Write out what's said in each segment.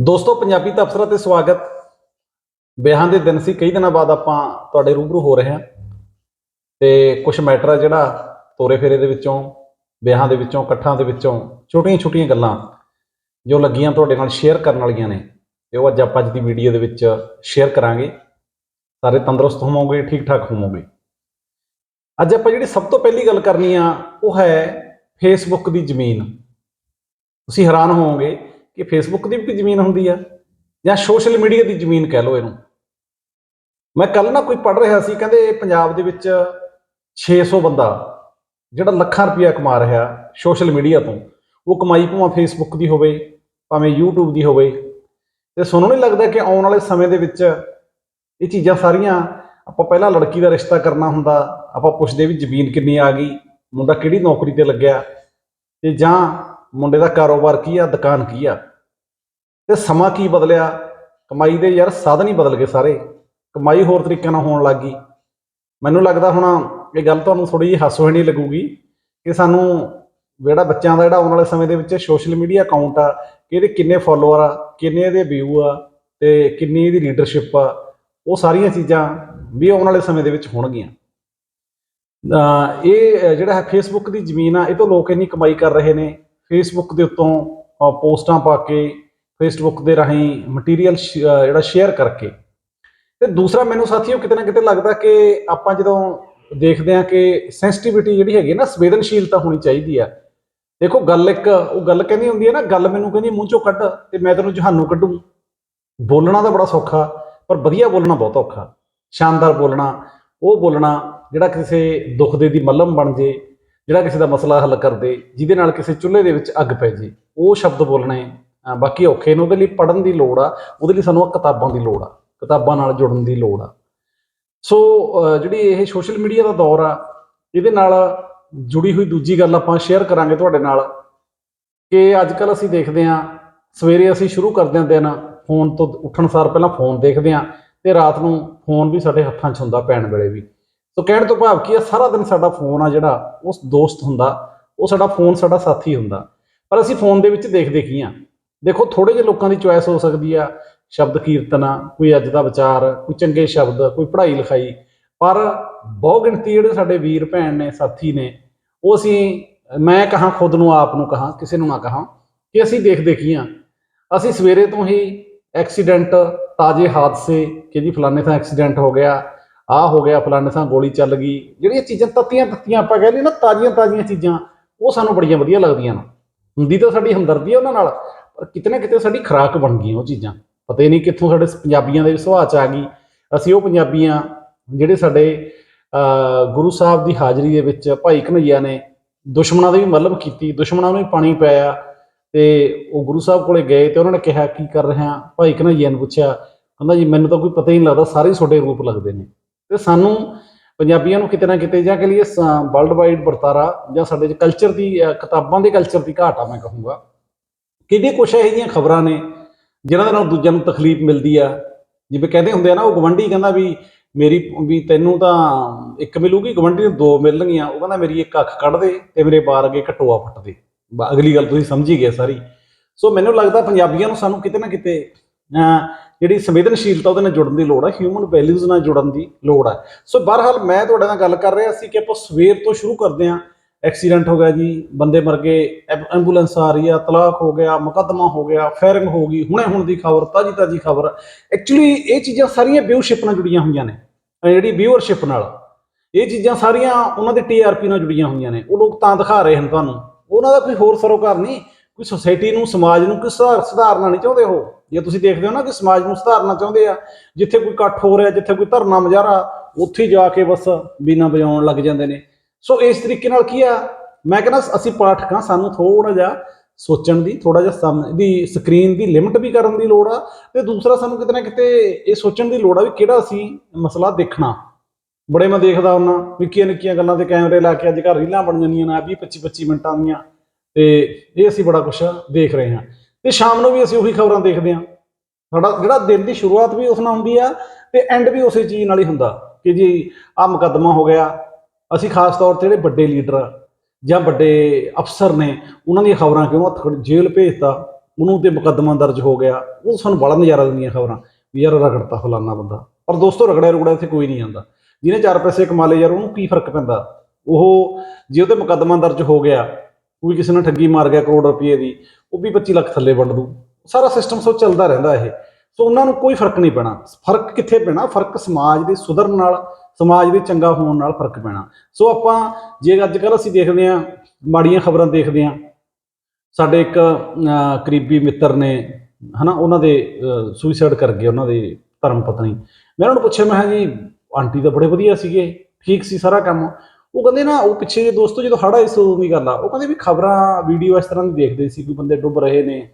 ਦੋਸਤੋ, ਪੰਜਾਬੀ ਤਬਸਰਾ ਤੇ ਸਵਾਗਤ। ਵਿਆਹਾਂ ਦੇ ਦਿਨ ਸੀ, ਕਈ ਦਿਨਾਂ ਬਾਅਦ ਆਪਾਂ ਤੁਹਾਡੇ ਰੂਬਰੂ ਹੋ ਰਹੇ ਹਾਂ। ਤੇ ਕੁਝ ਮੈਟਰ ਆ ਜਿਹੜਾ ਤੋਰੇ ਫੇਰੇ ਦੇ ਵਿੱਚੋਂ, ਵਿਆਹਾਂ ਦੇ ਵਿੱਚੋਂ, ਇਕੱਠਾਂ ਦੇ ਵਿੱਚੋਂ, ਛੋਟੀਆਂ-ਛੋਟੀਆਂ ਗੱਲਾਂ ਜੋ ਲੱਗੀਆਂ ਤੁਹਾਡੇ ਨਾਲ ਸ਼ੇਅਰ ਕਰਨ ਵਾਲੀਆਂ ਨੇ, ਤੇ ਉਹ ਅੱਜ ਆਪਾਂ ਅੱਜ ਦੀ ਵੀਡੀਓ ਦੇ ਵਿੱਚ ਸ਼ੇਅਰ ਕਰਾਂਗੇ। ਸਾਰੇ ਤੰਦਰੁਸਤ ਹੋਵੋਗੇ ਠੀਕ ਠਾਕ ਹੋਵੋਗੇ। ਅੱਜ ਆਪਾਂ ਜਿਹੜੀ ਸਭ ਤੋਂ ਪਹਿਲੀ ਗੱਲ ਕਰਨੀ ਆ, ਉਹ ਹੈ ਫੇਸਬੁੱਕ ਦੀ ਜ਼ਮੀਨ। ਤੁਸੀਂ ਹੈਰਾਨ ਹੋਵੋਗੇ ਕਿ ਫੇਸਬੁੱਕ ਦੀ ਵੀ ਜ਼ਮੀਨ ਹੁੰਦੀ ਆ ਜਾਂ ਸੋਸ਼ਲ ਮੀਡੀਆ ਦੀ ਜ਼ਮੀਨ ਕਹਿ ਲਓ ਇਹਨੂੰ। ਮੈਂ ਕੱਲ ਨਾ ਕੋਈ ਪੜ ਰਿਹਾ ਸੀ, ਕਹਿੰਦੇ ਪੰਜਾਬ ਦੇ ਵਿੱਚ 600 ਬੰਦਾ ਜਿਹੜਾ ਲੱਖਾਂ ਰੁਪਇਆ ਕਮਾ ਰਿਹਾ ਸੋਸ਼ਲ ਮੀਡੀਆ ਤੋਂ। ਉਹ ਕਮਾਈ ਭਾਵੇਂ ਫੇਸਬੁੱਕ ਦੀ ਹੋਵੇ, ਭਾਵੇਂ YouTube ਦੀ ਹੋਵੇ। ਤੇ ਤੁਹਾਨੂੰ ਨਹੀਂ ਲੱਗਦਾ ਕਿ ਆਉਣ ਵਾਲੇ ਸਮੇਂ ਦੇ ਵਿੱਚ ਇਹ ਚੀਜ਼ਾਂ ਸਾਰੀਆਂ, ਆਪਾਂ ਪਹਿਲਾਂ ਲੜਕੀ ਦਾ ਰਿਸ਼ਤਾ ਕਰਨਾ ਹੁੰਦਾ, ਆਪਾਂ ਪੁੱਛਦੇ ਵੀ ਜ਼ਮੀਨ ਕਿੰਨੀ ਆ ਗਈ, ਮੁੰਡਾ ਕਿਹੜੀ ਨੌਕਰੀ ਤੇ ਲੱਗਿਆ। ਤੇ ਜਾਂ ਮੁੰਡੇ ਦਾ ਕਾਰੋਬਾਰ ਕੀ ਆ, ਦੁਕਾਨ ਕੀ ਆ? ਤੇ ਸਮਾਂ ਕੀ ਬਦਲਿਆ? ਕਮਾਈ ਦੇ ਯਾਰ ਸਾਧਨ ਹੀ ਬਦਲ ਗਏ ਸਾਰੇ। ਕਮਾਈ ਹੋਰ ਤਰੀਕੇ ਨਾਲ ਹੋਣ ਲੱਗ ਗਈ। ਮੈਨੂੰ ਲੱਗਦਾ ਹੁਣ ਇਹ ਗੱਲ ਤੁਹਾਨੂੰ ਥੋੜੀ ਜਿਹੀ ਹਾਸੋਹੀਣੀ ਲੱਗੂਗੀ ਕਿ ਸਾਨੂੰ ਜਿਹੜਾ ਬੱਚਿਆਂ ਦਾ ਜਿਹੜਾ ਆਉਣ ਵਾਲੇ ਸਮੇਂ ਦੇ ਵਿੱਚ ਸੋਸ਼ਲ ਮੀਡੀਆ ਅਕਾਊਂਟ ਆ, ਕਿ ਇਹਦੇ ਕਿੰਨੇ ਫਾਲੋਅਰ ਆ, ਕਿੰਨੇ ਇਹਦੇ ਵਿਊ ਆ, ਤੇ ਕਿੰਨੀ ਇਹਦੀ ਲੀਡਰਸ਼ਿਪ ਆ, ਉਹ ਸਾਰੀਆਂ ਚੀਜ਼ਾਂ ਵੀ ਆਉਣ ਵਾਲੇ ਸਮੇਂ ਦੇ ਵਿੱਚ ਹੋਣਗੀਆਂ। ਇਹ ਜਿਹੜਾ ਹੈ ਫੇਸਬੁੱਕ ਦੀ ਜ਼ਮੀਨ ਆ, ਇਹ ਤੋਂ ਲੋਕ ਇੰਨੀ ਕਮਾਈ ਕਰ ਰਹੇ ਨੇ ਫੇਸਬੁੱਕ ਦੇ ਉੱਤੋਂ ਪੋਸਟਾਂ ਪਾ ਕੇ ਫੇਸਬੁੱਕ ਦੇ ਰਾਹੀਂ ਮਟੀਰੀਅਲ ਜਿਹੜਾ ਸ਼ੇਅਰ ਕਰਕੇ। ਤੇ ਦੂਸਰਾ ਮੈਨੂੰ ਸਾਥੀਓ ਕਿਤੇ ਨਾ ਕਿਤੇ ਲੱਗਦਾ ਕਿ ਆਪਾਂ ਜਦੋਂ ਦੇਖਦੇ ਆ ਕਿ ਸੈਂਸਿਟੀਵਿਟੀ ਜਿਹੜੀ ਹੈਗੀ ਨਾ, ਸੰਵੇਦਨਸ਼ੀਲਤਾ ਹੋਣੀ ਚਾਹੀਦੀ ਆ। ਦੇਖੋ, ਗੱਲ ਇੱਕ, ਉਹ ਗੱਲ ਕਹਿੰਦੀ ਹੁੰਦੀ ਹੈ ਨਾ, ਗੱਲ ਮੈਨੂੰ ਕਹਿੰਦੀ ਮੂੰਹ ਚੋਂ ਕੱਢ ਤੇ ਮੈਂ ਤੈਨੂੰ ਜਹਾਨੋਂ ਕੱਢੂ। ਬੋਲਣਾ ਤਾਂ ਬੜਾ ਸੌਖਾ, ਪਰ ਵਧੀਆ ਬੋਲਣਾ ਬਹੁਤ ਔਖਾ। ਸ਼ਾਨਦਾਰ ਬੋਲਣਾ, ਉਹ ਬੋਲਣਾ ਜਿਹੜਾ ਕਿਸੇ ਦੁੱਖ ਦੇ ਦੀ ਮੱਲਮ ਬਣ ਜੇ ਜਿਹੜਾ ਕਿਸੇ ਦਾ ਮਸਲਾ ਹੱਲ ਕਰ ਦੇ ਜਿਹਦੇ ਨਾਲ ਕਿਸੇ ਚੁੱਲ੍ਹੇ ਦੇ ਵਿੱਚ ਅੱਗ ਪੈ ਜੇ, ਉਹ ਸ਼ਬਦ ਬੋਲਣੇ ਬਾਕੀ ਔਖੇ ਨੇ, ਉਹਦੇ ਲਈ ਪੜਨ ਦੀ ਲੋੜ ਆ, ਉਹਦੇ ਲਈ ਸਾਨੂੰ ਕਿਤਾਬਾਂ ਦੀ ਲੋੜ ਆ, ਕਿਤਾਬਾਂ ਨਾਲ ਜੁੜਨ ਦੀ ਲੋੜ ਆ। ਸੋ ਜਿਹੜੀ ਇਹ ਸੋਸ਼ਲ ਮੀਡੀਆ ਦਾ ਦੌਰ ਆ, ਇਹਦੇ ਨਾਲ ਜੁੜੀ ਹੋਈ ਦੂਜੀ ਗੱਲ ਆਪਾਂ ਸ਼ੇਅਰ ਕਰਾਂਗੇ ਤੁਹਾਡੇ ਨਾਲ, ਕਿ ਅੱਜ ਕੱਲ ਅਸੀਂ ਦੇਖਦੇ ਹਾਂ, ਸਵੇਰੇ ਅਸੀਂ ਸ਼ੁਰੂ ਕਰਦੇ ਹਾਂ ਦਿਨ ਫੋਨ ਤੋਂ ਉੱਠਣ ਸਾਰ ਪਹਿਲਾਂ ਫੋਨ ਦੇਖਦੇ ਹਾਂ, ਤੇ ਰਾਤ ਨੂੰ ਫੋਨ ਵੀ ਸਾਡੇ ਹੱਥਾਂ 'ਚ ਹੁੰਦਾ ਪੈਣ ਵੇਲੇ ਵੀ। ਸੋ ਕਹਿਣ ਤੋਂ ਭਾਵ ਕੀ ਆ, ਸਾਰਾ ਦਿਨ ਸਾਡਾ ਫੋਨ ਆ ਜਿਹੜਾ, ਉਸ ਦੋਸਤ ਹੁੰਦਾ, ਉਹ ਸਾਡਾ ਫੋਨ ਸਾਡਾ ਸਾਥੀ ਹੁੰਦਾ। ਪਰ ਅਸੀਂ ਫੋਨ ਦੇ ਵਿੱਚ ਦੇਖਦੇ ਕੀ ਆ? ਦੇਖੋ ਥੋੜੇ ਜਿਹੇ ਲੋਕਾਂ ਦੀ ਚੁਆਇਸ ਹੋ ਸਕਦੀ ਆ, ਸ਼ਬਦ ਕੀਰਤਨਾ ਕੋਈ ਅੱਜ ਦਾ ਵਿਚਾਰ, ਕੋਈ ਚੰਗੇ ਸ਼ਬਦ, ਕੋਈ ਪੜ੍ਹਾਈ ਲਿਖਾਈ। ਪਰ ਬਹੁ ਗਿਣਤੀ ਜਿਹੜੇ ਸਾਡੇ ਵੀਰ ਭੈਣ ਨੇ, ਸਾਥੀ ਨੇ, ਉਹ ਅਸੀਂ, ਮੈਂ ਕਹਾਂ, ਖੁਦ ਨੂੰ, ਆਪ ਨੂੰ ਕਹਾਂ, ਕਿਸੇ ਨੂੰ ਨਾ ਕਹਾਂ, ਕਿ ਅਸੀਂ ਦੇਖਦੇ ਕੀ ਆ? ਅਸੀਂ ਸਵੇਰੇ ਤੋਂ ਹੀ ਐਕਸੀਡੈਂਟ ਤਾਜ਼ੇ ਹਾਦਸੇ, ਕਿ ਜੀ ਫਲਾਣੇ ਥਾਂ ਐਕਸੀਡੈਂਟ ਹੋ ਗਿਆ ਆਹ ਹੋ ਗਿਆ ਫਲਾਣੇ ਥਾਂ ਗੋਲੀ ਚੱਲ ਗਈ। ਜਿਹੜੀਆਂ ਚੀਜ਼ਾਂ ਤੱਤੀਆਂ ਤੱਤੀਆਂ ਆਪਾਂ ਕਹਿੰਦੇ ਨਾ ਤਾਜ਼ੀਆਂ ਤਾਜ਼ੀਆਂ ਚੀਜ਼ਾਂ ਉਹ ਸਾਨੂੰ ਬੜੀਆਂ ਵਧੀਆ ਲੱਗਦੀਆਂ ਨੇ। ਹੁੰਦੀ ਤਾਂ ਸਾਡੀ ਹਮਦਰਦੀ ਆ ਉਹਨਾਂ ਨਾਲ ਪਰ ਕਿਤੇ ਨਾ ਕਿਤੇ ਸਾਡੀ ਖੁਰਾਕ ਬਣ ਗਈਆਂ ਉਹ ਚੀਜ਼ਾਂ। ਪਤਾ ਹੀ ਨਹੀਂ ਕਿੱਥੋਂ ਸਾਡੇ ਪੰਜਾਬੀਆਂ ਦੇ ਸੁਭਾਅ ਚ ਆ ਗਈ। ਅਸੀਂ ਉਹ ਪੰਜਾਬੀਆਂ ਜਿਹੜੇ ਸਾਡੇ ਅਹ, ਗੁਰੂ ਸਾਹਿਬ ਦੀ ਹਾਜ਼ਰੀ ਦੇ ਵਿੱਚ ਭਾਈ ਕਨਈਆ ਨੇ ਦੁਸ਼ਮਣਾਂ ਦੀ ਵੀ ਮੱਲਮ ਕੀਤੀ ਦੁਸ਼ਮਣਾਂ ਨੂੰ ਵੀ ਪਾਣੀ ਪਾਇਆ ਤੇ ਉਹ ਗੁਰੂ ਸਾਹਿਬ ਕੋਲੇ ਗਏ ਤੇ ਉਹਨਾਂ ਨੇ ਕਿਹਾ ਕੀ ਕਰ ਰਹੇ ਆ? ਭਾਈ ਕਨਈਆ ਨੂੰ ਪੁੱਛਿਆ ਕਹਿੰਦਾ ਜੀ ਮੈਨੂੰ ਤਾਂ ਕੋਈ ਪਤਾ ਹੀ ਨਹੀਂ ਲੱਗਦਾ ਸਾਰੇ ਤੁਹਾਡੇ ਰੂਪ ਲੱਗਦੇ ਨੇ। ਤੇ ਸਾਨੂੰ ਪੰਜਾਬੀਆਂ ਨੂੰ ਕਿਤੇ ਨਾ ਕਿਤੇ ਜਾਂ ਕਿ ਲਈ ਵਰਲਡ ਵਾਈਡ ਵਰਤਾਰਾ ਜਾਂ ਸਾਡੇ ਚ ਕਲਚਰ ਦੀ ਕਿਤਾਬਾਂ ਦੇ ਕਲਚਰ ਦੀ ਘਾਟ ਆ, ਮੈਂ ਕਹੂੰਗਾ। ਕਿਹਦੇ ਕੁਛ ਇਹੋ ਜਿਹੀਆਂ ਖਬਰਾਂ ਨੇ, ਜਿਨ੍ਹਾਂ ਦੇ ਨਾਲ ਦੂਜਿਆਂ ਨੂੰ ਤਕਲੀਫ ਮਿਲਦੀ ਆ। ਜਿਵੇਂ ਕਹਿੰਦੇ ਹੁੰਦੇ ਆ ਨਾ, ਉਹ ਗਵੰਡੀ ਕਹਿੰਦਾ ਵੀ ਮੇਰੀ, ਵੀ ਤੈਨੂੰ ਤਾਂ ਇੱਕ ਮਿਲੂਗੀ ਗਵੰਡੀ ਨੂੰ ਦੋ ਮਿਲਣਗੀਆਂ। ਉਹ ਕਹਿੰਦਾ ਮੇਰੀ ਇੱਕ ਅੱਖ ਕੱਢ ਦੇ ਤੇ ਮੇਰੇ ਬਾਰ ਅੱਗੇ ਘਟੋਆ ਫੁੱਟ ਦੇ। ਅਗਲੀ ਗੱਲ ਤੁਸੀਂ ਸਮਝੀ ਗਏ ਸਾਰੀ। ਸੋ ਮੈਨੂੰ ਲੱਗਦਾ ਪੰਜਾਬੀਆਂ ਨੂੰ ਸਾਨੂੰ ਕਿਤੇ ਨਾ ਕਿਤੇ ਜਿਹੜੀ ਸੰਵੇਦਨਸ਼ੀਲਤਾ ਉਹਦੇ ਨਾਲ ਜੁੜਨ ਦੀ ਲੋੜ ਹੈ ਹਿਊਮਨ ਵੈਲਿਊਜ਼ ਨਾਲ ਜੁੜਨ ਦੀ ਲੋੜ ਹੈ ਸੋ ਬਹਰਹਾਲ ਮੈਂ ਤੁਹਾਡੇ ਨਾਲ ਗੱਲ ਕਰ ਰਿਹਾ ਸੀ ਕਿ ਆਪਾਂ ਸਵੇਰ ਤੋਂ ਸ਼ੁਰੂ ਕਰਦੇ ਹਾਂ। ਐਕਸੀਡੈਂਟ ਹੋ ਗਿਆ ਜੀ, ਬੰਦੇ ਮਰ ਗਏ, ਐਬ- ਐਂਬੂਲੈਂਸ ਆ ਰਹੀ ਆ, ਤਲਾਕ ਹੋ ਗਿਆ, ਮੁਕੱਦਮਾ ਹੋ ਗਿਆ, ਫਾਇਰਿੰਗ ਹੋ ਗਈ, ਹੁਣੇ ਹੁਣ ਦੀ ਖਬਰ ਤਾਜੀ ਤਾਜੀ ਖਬਰ। ਐਕਚੁਅਲੀ ਇਹ ਚੀਜ਼ਾਂ ਸਾਰੀਆਂ ਵਿਊਸ਼ਿਪ ਨਾਲ ਜੁੜੀਆਂ ਹੋਈਆਂ ਨੇ। ਜਿਹੜੀ ਵਿਊਅਰਸ਼ਿਪ ਨਾਲ। ਇਹ ਚੀਜ਼ਾਂ ਸਾਰੀਆਂ ਉਹਨਾਂ ਦੇ ਟੀਆਰਪੀ ਨਾਲ ਜੁੜੀਆਂ ਹੋਈਆਂ ਨੇ। ਉਹ ਲੋਕ ਤਾਂ ਦਿਖਾ ਰਹੇ ਹਨ ਤੁਹਾਨੂੰ। ਉਹਨਾਂ ਦਾ ਕੋਈ ਹੋਰ ਸਰੋਕਾਰ ਨਹੀਂ, ਕੋਈ ਸੁਸਾਇਟੀ ਨੂੰ, ਸਮਾਜ ਨੂੰ, ਕੋਈ ਸੁਧਾਰ, ਸੁਧਾਰਨਾ ਨਹੀਂ ਚਾਹੁੰਦੇ ਉਹ। ਜਾਂ ਤੁਸੀਂ ਦੇਖਦੇ ਹੋ ਨਾ ਕਿ ਸਮਾਜ ਨੂੰ ਸੁਧਾਰਨਾ ਚਾਹੁੰਦੇ ਆ, ਜਿੱਥੇ ਕੋਈ ਇਕੱਠ ਹੋ ਰਿਹਾ, ਜਿੱਥੇ ਕੋਈ ਧਰਨਾ ਮੁਜ਼ਾਹਰਾ, ਉੱਥੇ ਜਾ ਕੇ ਬਸ ਬੀਨਾ ਵਜਾਉਣ ਲੱਗ ਜਾਂਦੇ ਨੇ। ਸੋ ਇਸ ਤਰੀਕੇ ਨਾਲ ਕੀ ਆ? ਮੈਂ ਕਹਿੰਦਾ ਅਸੀਂ ਪਾਠਕਾਂ, ਸਾਨੂੰ ਥੋੜਾ ਜਿਹਾ ਸੋਚਣ ਦੀ ਥੋੜਾ ਜਿਹਾ ਸਮਝ ਦੀ ਸਕਰੀਨ ਦੀ ਲਿਮਟ ਵੀ ਕਰਨ ਦੀ ਲੋੜ ਆ, ਤੇ ਦੂਸਰਾ ਸਾਨੂੰ ਕਿਤੇ ਨਾ ਕਿਤੇ ਇਹ ਸੋਚਣ ਦੀ ਲੋੜ ਆ ਵੀ ਕਿਹੜਾ ਅਸੀਂ ਮਸਲਾ ਦੇਖਣਾ। ਬੜੇ ਮੈਂ ਦੇਖਦਾ ਹੁੰਨਾ, ਨਿੱਕੀਆਂ ਨਿੱਕੀਆਂ ਗੱਲਾਂ ਤੇ ਕੈਮਰੇ ਲਾ ਕੇ ਅੱਜ ਕੱਲ੍ਹ ਰੀਲਾਂ ਬਣ ਜਾਂਦੀਆਂ ਨੇ 20 25 25 ਮਿੰਟਾਂ ਦੀਆਂ, ਤੇ ਇਹ ਅਸੀਂ ਬੜਾ ਕੁਝ ਦੇਖ ਰਹੇ ਹਾਂ। ਤੇ ਸ਼ਾਮ ਨੂੰ ਵੀ ਅਸੀਂ ਉਹੀ ਖਬਰਾਂ ਦੇਖਦੇ ਹਾਂ। ਸਾਡਾ ਜਿਹੜਾ ਦਿਨ ਦੀ ਸ਼ੁਰੂਆਤ ਵੀ ਉਸ ਨਾਲ ਹੁੰਦੀ ਆ ਤੇ ਐਂਡ ਵੀ ਉਸੇ ਚੀਜ਼ ਨਾਲ ਹੀ ਹੁੰਦਾ ਕਿ ਜੀ ਆ ਮੁਕੱਦਮਾ ਹੋ ਗਿਆ। ਅਸੀਂ ਖਾਸ ਤੌਰ ਤੇ ਜਿਹੜੇ ਵੱਡੇ ਲੀਡਰ ਜਾਂ ਵੱਡੇ ਅਫਸਰ ਨੇ, ਉਹਨਾਂ ਦੀਆਂ ਖਬਰਾਂ ਕਿਉਂ ਹੱਥ ਜੇਲ੍ਹ ਭੇਜਤਾ ਉਹਨੂੰ ਤੇ ਮੁਕੱਦਮਾ ਦਰਜ ਹੋ ਗਿਆ, ਉਹ ਸਾਨੂੰ ਬੜਾ ਨਜ਼ਾਰਾ ਦਿੰਦੀਆਂ ਖਬਰਾਂ ਵੀ ਯਾਰ ਰਗੜਤਾ ਫਲਾਨਾ ਬੰਦਾ। ਪਰ ਦੋਸਤੋ, ਰਗੜਿਆ ਰੁਗੜਿਆ ਇੱਥੇ ਕੋਈ ਨਹੀਂ ਆਉਂਦਾ ਜਿਹਨੇ ਚਾਰ ਪੈਸੇ ਕਮਾ ਲਏ ਯਾਰ, ਉਹਨੂੰ ਕੀ ਫ਼ਰਕ ਪੈਂਦਾ? ਉਹ ਜੇ ਉਹਦੇ ਮੁਕੱਦਮਾ ਦਰਜ ਹੋ ਗਿਆ, ਕੋਈ ਕਿਸੇ ਨੇ ਠੱਗੀ ਮਾਰ ਗਿਆ ਕਰੋੜ ਰੁਪਏ ਦੀ, ਉਹ ਵੀ 25 ਲੱਖ ਥੱਲੇ ਵੰਡ ਦੂ। ਸਾਰਾ ਸਿਸਟਮ ਸੋ ਚੱਲਦਾ ਰਹਿੰਦਾ ਇਹ। ਸੋ ਉਹਨਾਂ ਨੂੰ ਕੋਈ ਫ਼ਰਕ ਨਹੀਂ ਪੈਣਾ। ਫ਼ਰਕ ਕਿੱਥੇ ਪੈਣਾ? ਫ਼ਰਕ ਸਮਾਜ ਦੇ ਸੁਧਰਨ ਨਾਲ, ਸਮਾਜ ਦੇ ਚੰਗਾ ਹੋਣ ਨਾਲ ਫ਼ਰਕ ਪੈਣਾ। ਸੋ ਆਪਾਂ ਜੇ ਅੱਜ ਕੱਲ੍ਹ ਅਸੀਂ ਦੇਖਦੇ ਹਾਂ, ਮਾੜੀਆਂ ਖਬਰਾਂ ਦੇਖਦੇ ਹਾਂ, ਸਾਡੇ ਇੱਕ ਕਰੀਬੀ ਮਿੱਤਰ ਨੇ, ਹਨਾ, ਉਹਨਾਂ ਦੇ ਸੁਸਾਈਡ ਕਰ ਗਏ, ਉਹਨਾਂ ਦੇ ਧਰਮ ਪਤਨੀ। ਮੈਂ ਉਹਨਾਂ ਨੂੰ ਪੁੱਛਿਆ, ਮੈਂ ਕਿਹਾ ਜੀ, ਆਂਟੀ ਤਾਂ ਬੜੇ ਵਧੀਆ ਸੀਗੇ, ਠੀਕ ਸੀ ਸਾਰਾ ਕੰਮ। ਉਹ ਕਹਿੰਦੇ ਨਾ, ਉਹ ਪਿੱਛੇ ਜੇ ਦੋਸਤੋ ਜਦੋਂ ਹੜਾ ਇਸ ਉਦੋਂ ਦੀ ਗੱਲ ਆ। ਉਹ ਕਹਿੰਦੇ ਵੀ ਖਬਰਾਂ ਵੀਡੀਓ ਇਸ ਤਰ੍ਹਾਂ ਦੀ ਦੇਖਦੇ ਸੀ ਕੋਈ ਬੰਦੇ ਡੁੱਬ ਰਹੇ ਨੇ।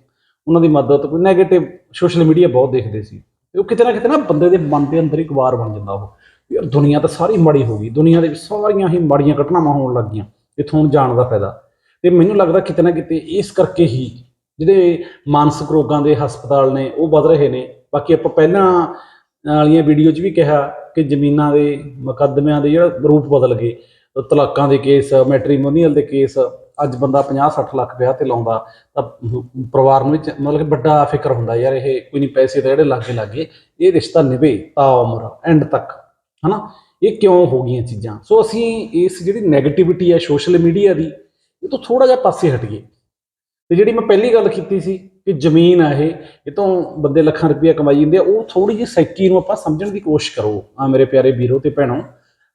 ਉਹਨਾਂ ਦੀ ਮਦਦ, ਕੋਈ ਨੈਗੇਟਿਵ ਸੋਸ਼ਲ ਮੀਡੀਆ ਬਹੁਤ ਦੇਖਦੇ ਸੀ। ਤੇ ਉਹ ਕਿਤੇ ਨਾ ਕਿਤੇ ਨਾ ਬੰਦੇ ਦੇ ਮਨ ਦੇ ਅੰਦਰ ਇੱਕ ਵਾਰ ਬਣ ਜਾਂਦਾ ਉਹ। ਯਾਰ ਦੁਨੀਆ ਤਾਂ ਸਾਰੀ ਮਾੜੀ ਹੋ ਗਈ, ਦੁਨੀਆ ਦੇ ਵਿੱਚ ਸਾਰੀਆਂ ਹੀ ਮਾੜੀਆਂ ਘਟਨਾਵਾਂ ਹੋਣ ਲੱਗ ਗਈਆਂ ਇੱਥੋਂ ਹੁਣ ਜਾਣ ਦਾ ਫਾਇਦਾ। ਤੇ ਮੈਨੂੰ ਲੱਗਦਾ ਕਿਤੇ ਨਾ ਕਿਤੇ ਇਸ ਕਰਕੇ ਹੀ ਜਿਹੜੇ ਮਾਨਸਿਕ ਰੋਗਾਂ ਦੇ ਹਸਪਤਾਲ ਨੇ, ਉਹ ਵੱਧ ਰਹੇ ਨੇ। ਬਾਕੀ ਆਪਾਂ ਪਹਿਲਾਂ ਵਾਲੀਆਂ ਵੀਡੀਓ 'ਚ ਵੀ ਕਿਹਾ ਕਿ ਜ਼ਮੀਨਾਂ ਦੇ ਮੁਕੱਦਮਿਆਂ ਦੇ ਜਿਹੜਾ ਰੂਪ ਬਦਲ ਗਏ। ਤਲਾਕਾਂ ਦੇ ਕੇਸ ਮੈਟ੍ਰੀਮੋਨੀਅਲ ਦੇ ਕੇਸ, ਅੱਜ ਬੰਦਾ 50 60 ਲੱਖ ਵਿਆਹ ਤੇ ਲਾਉਂਦਾ, ਤਾਂ ਪਰਿਵਾਰ ਨੂੰ ਵਿੱਚ ਮਤਲਬ ਕਿ ਵੱਡਾ ਫਿਕਰ ਹੁੰਦਾ ਯਾਰ, ਇਹ ਕੋਈ ਨਹੀਂ ਪੈਸੇ ਤਾਂ ਜਿਹੜੇ ਲਾਗੇ ਲਾਗੇ, ਇਹ ਰਿਸ਼ਤਾ ਨਿਭੇ ਤਾ ਉਮਰ ਐਂਡ ਤੱਕ, ਹਨਾ? ਇਹ ਕਿਉਂ ਹੋ ਗਈਆਂ ਚੀਜ਼ਾਂ? ਸੋ ਅਸੀਂ ਇਸ ਜਿਹੜੀ 네ਗੇਟਿਵਿਟੀ ਹੈ ਸੋਸ਼ਲ ਮੀਡੀਆ ਦੀ, ਇਹ ਤੋਂ ਥੋੜਾ ਜਿਹਾ ਪਾਸੇ ਹਟੀਏ। ਤੇ ਜਿਹੜੀ ਮੈਂ ਪਹਿਲੀ ਗੱਲ ਕੀਤੀ ਸੀ ਕਿ ਜ਼ਮੀਨ ਆ ਇਹ ਇਹ ਤੋਂ ਬੰਦੇ ਲੱਖਾਂ ਰੁਪਏ ਕਮਾਈ ਜਾਂਦੇ ਆ, ਉਹ ਥੋੜੀ ਜਿਹੀ ਸੈਕੀ ਨੂੰ ਆਪਾਂ ਸਮਝਣ ਦੀ ਕੋਸ਼ਿਸ਼ ਕਰੋ, ਆ ਮੇਰੇ ਪਿਆਰੇ ਵੀਰੋ ਤੇ ਭੈਣੋ।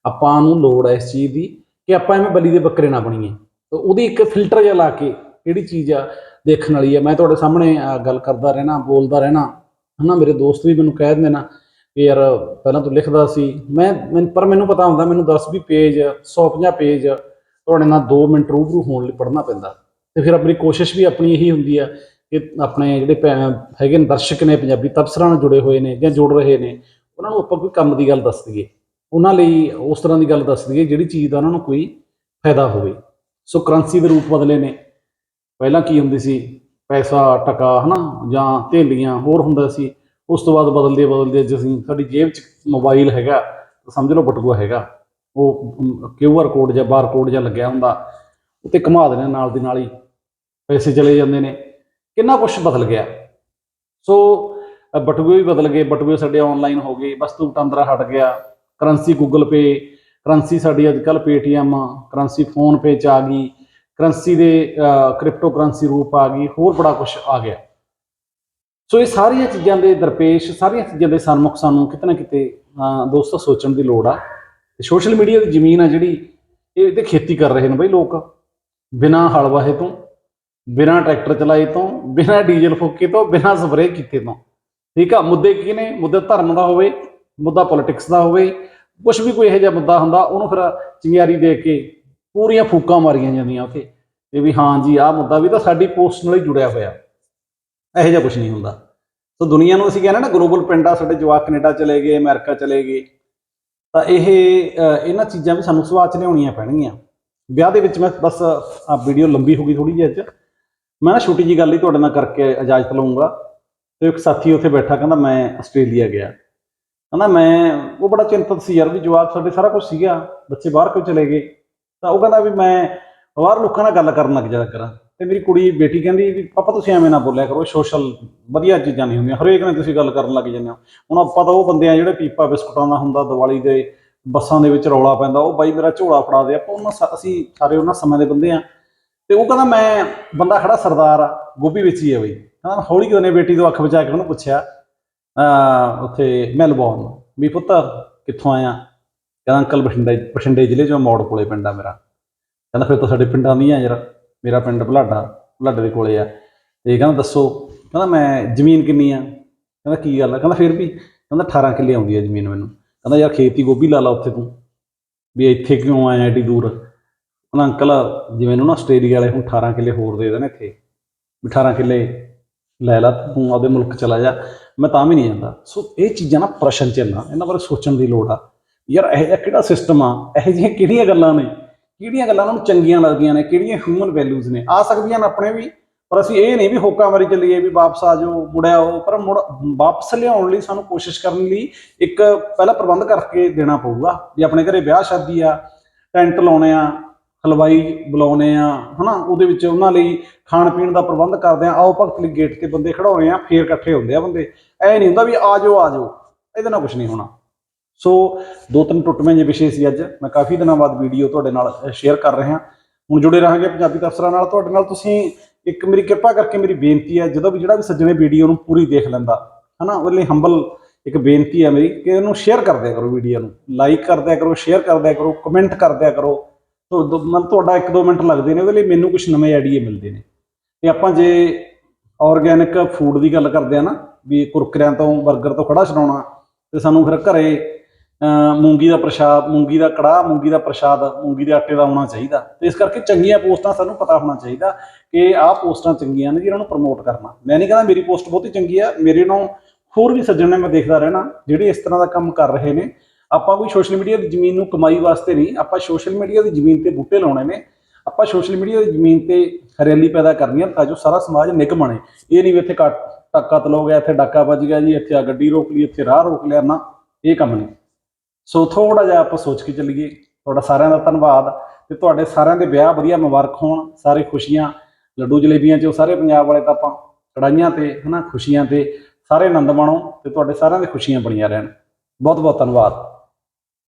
ਆਪਾਂ ਨੂੰ ਲੋੜ ਹੈ ਇਸ ਚੀਜ਼ ਦੀ ਕਿ ਆਪਾਂ ਐਵੇਂ ਬਲੀ ਦੇ ਬੱਕਰੇ ਨਾ ਬਣੀਏ। ਤਾਂ ਉਹਦੀ ਇੱਕ ਫਿਲਟਰ ਜਿਹਾ ਲਾ ਕੇ ਕਿਹੜੀ ਚੀਜ਼ ਆ ਦੇਖਣ ਵਾਲੀ ਆ। ਮੈਂ ਤੁਹਾਡੇ ਸਾਹਮਣੇ ਗੱਲ ਕਰਦਾ ਰਹਿਣਾ, ਬੋਲਦਾ ਰਹਿਣਾ, ਹਨਾ? ਮੇਰੇ ਦੋਸਤ ਵੀ ਮੈਨੂੰ ਕਹਿ ਦਿੰਦੇ ਨਾ ਵੀ ਯਾਰ ਪਹਿਲਾਂ ਤੂੰ ਲਿਖਦਾ ਸੀ। ਮੈਂ ਮੈਨ- ਪਰ ਮੈਨੂੰ ਪਤਾ ਹੁੰਦਾ, ਮੈਨੂੰ 10 ਵੀ ਪੇਜ 150 ਪੇਜ ਤੁਹਾਡੇ ਨਾਲ 2 ਮਿੰਟ ਰੂਬਰੂ ਹੋਣ ਲਈ ਪੜ੍ਹਨਾ ਪੈਂਦਾ। ਤੇ ਫਿਰ ਆਪਣੀ ਕੋਸ਼ਿਸ਼ ਵੀ ਆਪਣੀ ਇਹੀ ਹੁੰਦੀ ਆ ਕਿ ਆਪਣੇ ਜਿਹੜੇ ਭੈ- ਹੈਗੇ ਨੇ ਦਰਸ਼ਕ ਨੇ, ਪੰਜਾਬੀ ਤਬਸਰਾਂ ਨਾਲ ਜੁੜੇ ਹੋਏ ਨੇ ਜਾਂ ਜੁੜ ਰਹੇ ਨੇ, ਉਹਨਾਂ ਨੂੰ ਆਪਾਂ ਕੋਈ ਕੰਮ ਦੀ ਗੱਲ ਦੱਸ ਦਈਏ। ਉਹਨਾਂ ਲਈ ਉਸ ਤਰ੍ਹਾਂ ਦੀ ਗੱਲ ਦੱਸ ਦਈਏ, ਜਿਹੜੀ ਚੀਜ਼ ਦਾ ਉਹਨਾਂ ਨੂੰ ਕੋਈ ਫਾਇਦਾ ਹੋਵੇ। ਸੋ ਕਰੰਸੀ ਦੇ ਰੂਪ ਬਦਲੇ ਨੇ। ਪਹਿਲਾਂ ਕੀ ਹੁੰਦੀ ਸੀ? ਪੈਸਾ, ਟਕਾ, ਹਨਾ, ਜਾਂ ਥੇਲੀਆਂ ਹੋਰ ਹੁੰਦਾ ਸੀ। ਉਸ ਤੋਂ ਬਾਅਦ ਬਦਲਦੇ ਬਦਲਦੇ ਅੱਜ ਸਾਡੀ ਜੇਬ 'ਚ ਮੋਬਾਈਲ ਹੈਗਾ, ਤਾਂ ਸਮਝ ਲਓ ਬਟੂਆ ਹੈਗਾ। ਉਹ ਕਿਊ ਆਰ ਕੋਡ ਜਾਂ ਬਾਰ ਕੋਡ ਜਾਂ ਲੱਗਿਆ ਹੁੰਦਾ ਉੱਤੇ ਘੁਮਾ ਦੇਣੇ ਨਾਲ ਦੀ ਨਾਲ ਹੀ। ਪੈਸੇ ਚਲੇ ਜਾਂਦੇ ਨੇ। ਕਿੰਨਾ ਕੁਝ ਬਦਲ ਗਿਆ। ਸੋ ਬਟੂਏ ਵੀ ਬਦਲ ਗਏ, ਬਟੂਏ ਸਾਡੇ ਆਨਲਾਈਨ ਹੋ ਗਏ ਵਸਤੂ ਵਟਾਂਦਰਾ ਹਟ ਗਿਆ। ਕਰੰਸੀ ਗੂਗਲ ਪੇ ਕਰੰਸੀ ਸਾਡੀ ਅੱਜ ਕੱਲ ਪੇਟੀਐਮ ਕਰੰਸੀ ਫੋਨ ਪੇ ਚ ਆ ਗਈ ਕਰੰਸੀ ਦੇ ਕ੍ਰਿਪਟੋ ਕਰੰਸੀ ਰੂਪ ਆ ਗਈ ਹੋਰ ਬੜਾ ਕੁਝ ਆ ਗਿਆ। ਸੋ ਇਹ ਸਾਰੀਆਂ ਚੀਜ਼ਾਂ ਦੇ ਦਰਪੇਸ਼ ਸਾਰੀਆਂ ਚੀਜ਼ਾਂ ਦੇ ਸਨਮੁਖ ਸਾਨੂੰ ਕਿਤੇ ਨਾ ਕਿਤੇ ਅ, ਦੋਸਤੋ ਸੋਚਣ ਦੀ ਲੋੜ ਆ। ਤੇ ਸੋਸ਼ਲ ਮੀਡੀਆ ਦੀ ਜ਼ਮੀਨ ਆ ਜਿਹੜੀ ਇਹ ਤੇ ਖੇਤੀ ਕਰ ਰਹੇ ਨੇ ਬਈ ਲੋਕ। ਬਿਨਾਂ ਹਲ ਵਾਹੇ ਤੋਂ ਬਿਨਾਂ ਟਰੈਕਟਰ ਚਲਾਏ ਤੋਂ ਬਿਨਾਂ ਡੀਜ਼ਲ ਫੂਕੇ ਤੋਂ ਬਿਨਾਂ ਸਪਰੇਅ ਕੀਤੇ ਤੋਂ। ਠੀਕ ਆ ਮੁੱਦੇ ਕੀ ਨੇ? ਮੁੱਦੇ ਧਰਮ ਦਾ ਹੋਵੇ ਮੁੱਦਾ ਪੋਲਿਟਿਕਸ ਦਾ ਹੋਵੇ ਕੁਝ ਵੀ ਕੋਈ ਇਹੋ ਜਿਹਾ ਮੁੱਦਾ ਹੁੰਦਾ, ਉਹਨੂੰ ਫਿਰ ਚਿੰਗਿਆਰੀ ਦੇ ਕੇ ਪੂਰੀਆਂ ਫੂਕਾਂ ਮਾਰੀਆਂ ਜਾਂਦੀਆਂ ਉੱਥੇ ਤੇ ਵੀ ਹਾਂ ਜੀ, ਆਹ ਮੁੱਦਾ ਵੀ ਤਾਂ ਸਾਡੀ ਪੋਸਟ ਨਾਲ ਹੀ ਜੁੜਿਆ ਹੋਇਆ। ਇਹੋ ਜਿਹਾ ਕੁਝ ਨਹੀਂ ਹੁੰਦਾ। ਸੋ ਦੁਨੀਆ ਨੂੰ ਅਸੀਂ ਕਹਿੰਦੇ ਨਾ ਗਲੋਬਲ ਪਿੰਡ ਆ, ਸਾਡੇ ਜਵਾਕ ਕੈਨੇਡਾ ਚਲੇ ਗਏ, ਅਮਰੀਕਾ ਚਲੇ ਗਏ। ਤਾਂ ਇਹ ਇਹਨਾਂ ਚੀਜ਼ਾਂ ਵੀ ਸਾਨੂੰ ਸੁਭਾਅ ਚ ਲਿਆਉਣੀਆਂ ਪੈਣਗੀਆਂ। ਵਿਆਹ ਦੇ ਵਿੱਚ ਮੈਂ ਬਸ ਆ ਵੀਡੀਓ ਲੰਬੀ ਹੋ ਗਈ ਥੋੜੀ ਜਿਹੀ ਅੱਜ। ਮੈਂ ਨਾ ਛੋਟੀ ਜੀ ਗੱਲ ਹੀ ਤੁਹਾਡੇ ਨਾਲ ਕਰਕੇ ਇਜਾਜ਼ਤ ਲਵਾਂਗਾ ਤੇ ਇੱਕ ਸਾਥੀ ਉੱਥੇ ਬੈਠਾ, ਕਹਿੰਦਾ ਮੈਂ ਆਸਟ੍ਰੇਲੀਆ ਗਿਆ। ਹਨਾ, ਮੈਂ ਉਹ ਬੜਾ ਚਿੰਤਤ ਸੀ ਯਾਰ ਵੀ ਜਵਾਬ ਸਾਡੇ ਸਾਰਾ ਕੁਝ ਸੀਗਾ, ਬੱਚੇ ਬਾਹਰ ਕਿਉਂ ਚਲੇ ਗਏ? ਤਾਂ ਉਹ ਕਹਿੰਦਾ ਵੀ ਮੈਂ ਬਾਹਰ ਲੋਕਾਂ ਨਾਲ ਗੱਲ ਕਰਨ ਲੱਗ ਜਾਇਆ ਕਰਾਂ। ਤੇ ਮੇਰੀ ਕੁੜੀ ਬੇਟੀ ਕਹਿੰਦੀ ਵੀ, ਪਾਪਾ, ਤੁਸੀਂ ਐਵੇਂ ਨਾ ਬੋਲਿਆ ਕਰੋ ਸੋਸ਼ਲ ਵਧੀਆ ਚੀਜ਼ਾਂ ਨਹੀਂ ਹੁੰਦੀਆਂ। ਹਰੇਕ ਨੇ ਤੁਸੀਂ ਗੱਲ ਕਰਨ ਲੱਗ ਜਾਂਦੇ ਹੋ। ਹੁਣ ਆਪਾਂ ਤਾਂ ਉਹ ਬੰਦੇ ਆ ਜਿਹੜੇ ਪੀਪਾ ਬਿਸਕੁਟਾਂ ਦਾ ਹੁੰਦਾ, ਦੀਵਾਲੀ ਦੇ ਬੱਸਾਂ ਦੇ ਵਿੱਚ ਰੌਲਾ ਪੈਂਦਾ, ਉਹ ਬਾਈ ਮੇਰਾ ਝੋਲਾ ਫੜਾ ਦੇ। ਆਪਾਂ ਉਹਨਾਂ ਸ- ਅਸੀਂ ਸਾਰੇ ਉਹਨਾਂ ਸਮੇਂ ਦੇ ਬੰਦੇ ਆ। ਤੇ ਉਹ ਕਹਿੰਦਾ, ਮੈਂ ਬੰਦਾ ਖੜਾ ਸਰਦਾਰ ਆ, ਗੋਭੀ ਵਿੱਚ ਹੀ ਹੈ ਬਈ। ਕਹਿੰਦਾ, ਹੌਲੀ ਕਿਉਂ ਨੇ ਬੇਟੀ ਤੋਂ ਅੱਖ ਬਚਾ ਕੇ ਉਹਨੂੰ ਪੁੱਛਿਆ? ਉੱਥੇ ਮੈਲਬੌਰਨ। ਵੀ ਪੁੱਤ, ਕਿੱਥੋਂ ਆਇਆ? ਕਹਿੰਦਾ, ਅੰਕਲ ਬਠਿੰਡਾ, ਬਠਿੰਡੇ ਜ਼ਿਲ੍ਹੇ ਚੋਂ ਮੌੜ ਕੋਲੇ ਪਿੰਡ ਆ ਮੇਰਾ। ਕਹਿੰਦਾ, ਫਿਰ ਤਾਂ ਸਾਡੇ ਪਿੰਡਾਂ ਦੀ ਆ ਯਾਰ। ਮੇਰਾ ਪਿੰਡ ਭਲਾਡਾ, ਭਲਾਡੇ ਦੇ ਕੋਲੇ ਆ। ਤੇ ਕਹਿੰਦਾ, ਦੱਸੋ। ਕਹਿੰਦਾ, ਮੈਂ ਜ਼ਮੀਨ ਕਿੰਨੀ ਆ? ਕਹਿੰਦਾ, ਕੀ ਗੱਲ ਆ? ਕਹਿੰਦਾ, ਫਿਰ ਵੀ। ਕਹਿੰਦਾ 18 ਕਿੱਲੇ ਆਉਂਦੀ ਆ ਜ਼ਮੀਨ ਮੈਨੂੰ। ਕਹਿੰਦਾ, ਯਾਰ, ਖੇਤੀ ਗੋਭੀ ਲਾ ਲਾ ਉੱਥੇ ਤੂੰ। ਵੀ ਇੱਥੇ ਕਿਉਂ ਆਇਆ ਏਡੀ ਦੂਰ? ਕਹਿੰਦਾ, ਅੰਕਲ, ਜਿਵੇਂ ਇਹਨੂੰ ਨਾ ਆਸਟ੍ਰੇਲੀਆ ਵਾਲੇ ਹੁਣ 18 ਕਿੱਲੇ ਹੋਰ ਦੇ ਦੇਣ ਇੱਥੇ। ਵੀ 18 ਕਿੱਲੇ ਲੈ ਲਾ, ਤੂੰ ਆਪਦੇ ਮੁਲਕ ਚਲਾ ਜਾ। ਮੈਂ ਤਾਂ ਵੀ ਨਹੀਂ ਜਾਂਦਾ। ਸੋ ਇਹ ਚੀਜ਼ਾਂ ਨਾ ਪ੍ਰਸ਼ਨ ਚਿੰਨ੍ਹ ਆ ਇਹਨਾਂ ਬਾਰੇ ਸੋਚਣ ਦੀ ਲੋੜ ਆ। ਯਾਰ, ਇਹ ਜਿਹਾ ਕਿਹੜਾ ਸਿਸਟਮ ਆ? ਇਹ ਜਿਹੀਆਂ ਕਿਹੜੀਆਂ ਗੱਲਾਂ ਨੇ? ਕਿਹੜੀਆਂ ਗੱਲਾਂ ਉਹਨਾਂ ਨੂੰ ਚੰਗੀਆਂ ਲੱਗਦੀਆਂ ਨੇ? ਕਿਹੜੀਆਂ ਹਿਊਮਨ ਵੈਲਿਊਜ਼ ਨੇ? ਆ ਸਕਦੀਆਂ ਨੇ ਆਪਣੇ ਵੀ, ਪਰ ਅਸੀਂ ਇਹ ਨਹੀਂ ਵੀ ਹੋਕਾ ਮਾਰੀ ਚੱਲੀਏ ਵੀ ਵਾਪਸ ਆ ਜਾਓ ਮੁੜਿਆ ਆਓ। ਪਰ ਮੁੜ ਵਾਪਸ ਲਿਆਉਣ ਲਈ ਸਾਨੂੰ ਕੋਸ਼ਿਸ਼ ਕਰਨ ਲਈ ਇੱਕ ਪਹਿਲਾਂ ਪ੍ਰਬੰਧ ਕਰਕੇ ਦੇਣਾ ਪਊਗਾ। ਵੀ ਆਪਣੇ ਘਰੇ ਵਿਆਹ ਸ਼ਾਦੀ ਆ, ਟੈਂਟ ਲਾਉਣੇ ਆ ਹਲਵਾਈ ਬੁਲਾਉਨੇ ਆ, ਹਨਾ? ਉਹਦੇ ਵਿੱਚ ਉਹਨਾਂ ਲਈ ਖਾਣ ਪੀਣ ਦਾ ਪ੍ਰਬੰਧ ਕਰਦੇ ਆ। ਆਓ ਭਗਤ ਲਈ ਗੇਟ ਤੇ ਬੰਦੇ ਖੜਾਉਣੇ ਆ, ਫੇਰ ਇਕੱਠੇ ਹੁੰਦੇ ਆ ਬੰਦੇ। ਐ ਨਹੀਂ ਹੁੰਦਾ ਵੀ ਆ ਜਾਓ ਆ ਜਾਓ। ਇਹਦੇ ਨਾਲ ਕੁਝ ਨਹੀਂ ਹੋਣਾ। ਸੋ ਦੋ ਤਿੰਨ ਟੁੱਟਵੇਂ ਜਿਹੇ ਵਿਸ਼ੇ ਸੀ ਅੱਜ। ਮੈਂ ਕਾਫੀ ਦਿਨਾਂ ਬਾਅਦ ਵੀਡੀਓ ਤੁਹਾਡੇ ਨਾਲ ਸ਼ੇਅਰ ਕਰ ਰਿਹਾ। ਹੁਣ ਜੁੜੇ ਰਹਾਂਗੇ ਪੰਜਾਬੀ ਤਫਸਰਾਂ ਨਾਲ। ਤੁਹਾਡੇ ਨਾਲ ਤੁਸੀਂ ਇੱਕ ਮੇਰੀ ਕਿਰਪਾ ਕਰਕੇ ਮੇਰੀ ਬੇਨਤੀ ਹੈ, ਜਦੋਂ ਵੀ ਜਿਹੜਾ ਵੀ ਸੱਜਣੇ ਵੀਡੀਓ ਨੂੰ ਪੂਰੀ ਦੇਖ ਲੈਂਦਾ, ਹਨਾ? ਉਹਦੇ ਲਈ ਹੰਬਲ ਇੱਕ ਬੇਨਤੀ ਹੈ ਮੇਰੀ ਕਿ ਇਹਨੂੰ ਸ਼ੇਅਰ ਕਰਦਿਆ ਕਰੋ ਵੀਡੀਓ ਨੂੰ। ਲਾਈਕ ਕਰਦਿਆ ਕਰੋ ਸ਼ੇਅਰ ਕਰਦਿਆ ਕਰੋ ਕਮੈਂਟ ਕਰਦਿਆ ਕਰੋ। ਮਨ ਤੁਹਾਡਾ 1-2 ਮਿੰਟ ਲੱਗਦੇ ਨੇ, ਉਹਦੇ ਲਈ ਮੈਨੂੰ ਕੁਝ ਨਵੇਂ ਆਈਡੀਏ ਮਿਲਦੇ ਨੇ। ਤੇ ਆਪਾਂ ਜੇ ਆਰਗੈਨਿਕ ਫੂਡ ਦੀ ਗੱਲ ਕਰਦੇ ਆ ਨਾ, ਵੀ ਕੁਰਕਰਿਆਂ ਤੋਂ 버ਗਰ ਤੋਂ ਖੜਾ ਛਡਾਉਣਾ, ਤੇ ਸਾਨੂੰ ਫਿਰ ਘਰੇ ਮੂੰਗੀ ਦਾ ਪ੍ਰਸ਼ਾਦ, ਮੂੰਗੀ ਦਾ ਕੜਾਹ, ਮੂੰਗੀ ਦਾ ਪ੍ਰਸ਼ਾਦ, ਮੂੰਗੀ ਦੇ ਆਟੇ ਦਾ ਆਉਣਾ ਚਾਹੀਦਾ। ਤੇ ਇਸ ਕਰਕੇ ਚੰਗੀਆਂ ਪੋਸਟਾਂ ਸਾਨੂੰ ਪਤਾ ਹੋਣਾ ਚਾਹੀਦਾ ਕਿ ਆਹ ਪੋਸਟਾਂ ਚੰਗੀਆਂ ਨੇ, ਜਿਹਨਾਂ ਨੂੰ ਪ੍ਰਮੋਟ ਕਰਨਾ। ਮੈਂ ਨਹੀਂ ਕਹਿੰਦਾ ਮੇਰੀ ਪੋਸਟ ਬਹੁਤੀ ਚੰਗੀ ਆ, ਮੇਰੇ ਨਾਲ ਹੋਰ ਵੀ ਸੱਜਣ ਨੇ ਮੈਂ ਦੇਖਦਾ ਰਹਿਣਾ, ਜਿਹੜੇ ਇਸ ਤਰ੍ਹਾਂ ਦਾ ਕੰਮ ਕਰ ਰਹੇ ਨੇ ਆਪਾਂ ਕੋਈ ਸੋਸ਼ਲ ਮੀਡੀਆ ਦੀ ਜ਼ਮੀਨ ਨੂੰ ਕਮਾਈ ਵਾਸਤੇ ਨਹੀਂ, ਆਪਾਂ ਸੋਸ਼ਲ ਮੀਡੀਆ ਦੀ ਜ਼ਮੀਨ ਤੇ ਬੂਟੇ ਲਾਉਣੇ ਨੇ, ਆਪਾਂ ਸੋਸ਼ਲ ਮੀਡੀਆ ਦੀ ਜ਼ਮੀਨ ਤੇ ਹਰਿਆਲੀ ਪੈਦਾ ਕਰਨੀ ਹੈ ਤਾਂ ਜੋ ਸਾਰਾ ਸਮਾਜ ਨਿੱਘ ਬਣੇ। ਇਹ ਨਹੀਂ ਵੀ ਇੱਥੇ ਕੱਟ ਕਤਲ ਹੋ ਗਿਆ ਇੱਥੇ ਡਾਕਾ ਵੱਜ ਗਿਆ ਜੀ, ਇੱਥੇ ਆ ਗੱਡੀ ਰੋਕ ਲਈ, ਇੱਥੇ ਰਾਹ ਰੋਕ ਲਿਆ, ਨਾ, ਇਹ ਕੰਮ ਨਹੀਂ। ਸੋ ਥੋੜਾ ਜਿਹਾ ਆਪਾਂ ਸੋਚ ਕੇ ਚੱਲੀਏ। ਤੁਹਾਡਾ ਸਾਰਿਆਂ ਦਾ ਧੰਨਵਾਦ ਤੇ ਤੁਹਾਡੇ ਸਾਰਿਆਂ ਦੇ ਵਿਆਹ ਵਧੀਆ ਮੁਬਾਰਕ ਹੋਣ, ਸਾਰੇ ਖੁਸ਼ੀਆਂ, ਲੱਡੂ ਜਲੇਬੀਆਂ ਚ ਸਾਰੇ ਪੰਜਾਬ ਵਾਲੇ ਤਾਂ ਆਪਾਂ ਕੜਾਈਆਂ ਤੇ, ਹਨਾ, ਖੁਸ਼ੀਆਂ ਤੇ ਸਾਰੇ ਆਨੰਦ ਮਾਣੋ ਤੇ ਤੁਹਾਡੇ ਸਾਰਿਆਂ ਦੇ ਖੁਸ਼ੀਆਂ ਬਣੀਆਂ ਰਹਿਣ। ਬਹੁਤ ਬਹੁਤ ਧੰਨਵਾਦ।